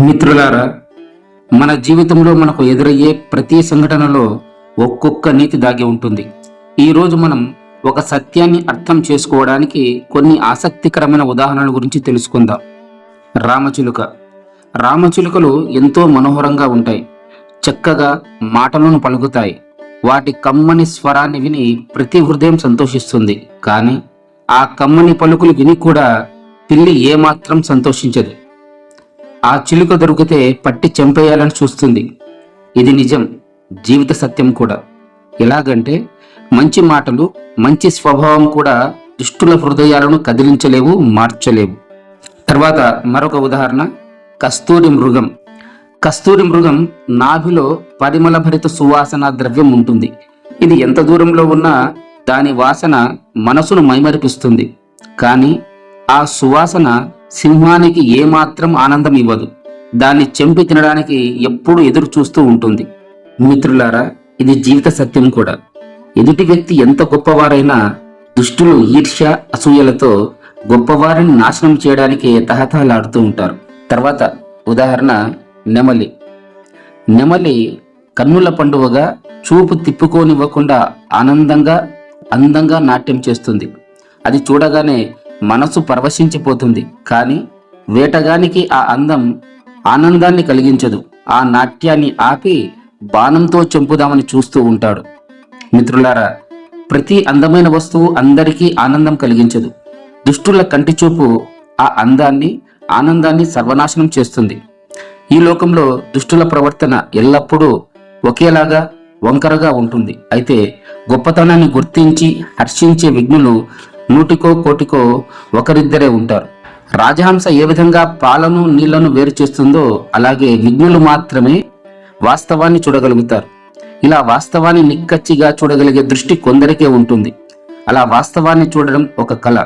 మిత్రులారా మన జీవితంలో మనకు ఎదురయ్యే ప్రతి సంఘటనలో ఒక్కొక్క నీతి దాగి ఉంటుంది. ఈరోజు మనం ఒక సత్యాన్ని అర్థం చేసుకోవడానికి కొన్ని ఆసక్తికరమైన ఉదాహరణల గురించి తెలుసుకుందాం. రామచిలుక. రామచిలుకలు ఎంతో మనోహరంగా ఉంటాయి. చక్కగా మాటలను పలుకుతాయి. వాటి కమ్మని స్వరాన్ని విని ప్రతి హృదయం సంతోషిస్తుంది. కానీ ఆ కమ్మని పలుకులు విని కూడా పిల్లి ఏమాత్రం సంతోషించదు. ఆ చిలుక దొరికితే పట్టి చంపేయాలని చూస్తుంది. ఇది నిజం జీవిత సత్యం కూడా. ఎలాగంటే మంచి మాటలు మంచి స్వభావం కూడా దుష్టుల హృదయాలను కదిలించలేవు మార్చలేవు. తర్వాత మరొక ఉదాహరణ కస్తూరి మృగం. కస్తూరి మృగం నాభిలో పరిమళభరిత సువాసన ద్రవ్యం ఉంటుంది. ఇది ఎంత దూరంలో ఉన్నా దాని వాసన మనసును మైమరిపిస్తుంది. కానీ ఆ సువాసన సింహానికి ఏమాత్రం ఆనందం ఇవ్వదు. దాన్ని చెంపి తినడానికి ఎప్పుడూ ఎదురు చూస్తూ ఉంటుంది. మిత్రులారా ఇది జీవిత సత్యం కూడా. ఎదుటి వ్యక్తి ఎంత గొప్పవారైనా దుష్టులు ఈర్ష్య అసూయలతో గొప్పవారిని నాశనం చేయడానికి తహతహలాడుతూ ఉంటారు. తర్వాత ఉదాహరణ నెమలి. నెమలి కన్నుల పండువగా చూపు తిప్పుకోనివ్వకుండా ఆనందంగా అందంగా నాట్యం చేస్తుంది. అది చూడగానే మనసు పరవశించిపోతుంది. కానీ వేటగానికి ఆ అందం ఆనందాన్ని కలిగించదు. ఆ నాట్యాన్ని ఆపి బాణంతో చంపుదామని చూస్తూ ఉంటాడు. మిత్రులారా ప్రతి అందమైన వస్తువు అందరికీ ఆనందం కలిగించదు. దుష్టుల కంటి చూపు ఆ అందాన్ని ఆనందాన్ని సర్వనాశనం చేస్తుంది. ఈ లోకంలో దుష్టుల ప్రవర్తన ఎల్లప్పుడూ ఒకేలాగా వంకరగా ఉంటుంది. అయితే గొప్పతనాన్ని గుర్తించి హర్షించే విఘ్నులు నూటికో కోటికో ఒకరిద్దరే ఉంటారు. రాజహంస ఏ విధంగా పాలను నీళ్ళను వేరు చేస్తుందో అలాగే విజ్ఞులు మాత్రమే వాస్తవాన్ని చూడగలుగుతారు. ఇలా వాస్తవాన్ని నిక్కచ్చిగా చూడగలిగే దృష్టి కొందరికే ఉంటుంది. అలా వాస్తవాన్ని చూడడం ఒక కళ.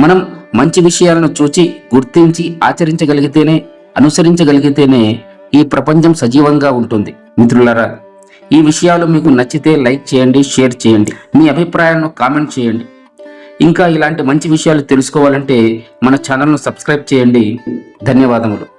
మనం మంచి విషయాలను చూచి గుర్తించి ఆచరించగలిగితేనే అనుసరించగలిగితేనే ఈ ప్రపంచం సజీవంగా ఉంటుంది. మిత్రులరా ఈ విషయాలు మీకు నచ్చితే లైక్ చేయండి షేర్ చేయండి. మీ అభిప్రాయాలను కామెంట్ చేయండి. ఇంకా ఇలాంటి మంచి విషయాలు తెలుసుకోవాలంటే మన ఛానల్ను సబ్స్క్రైబ్ చేయండి. ధన్యవాదములు.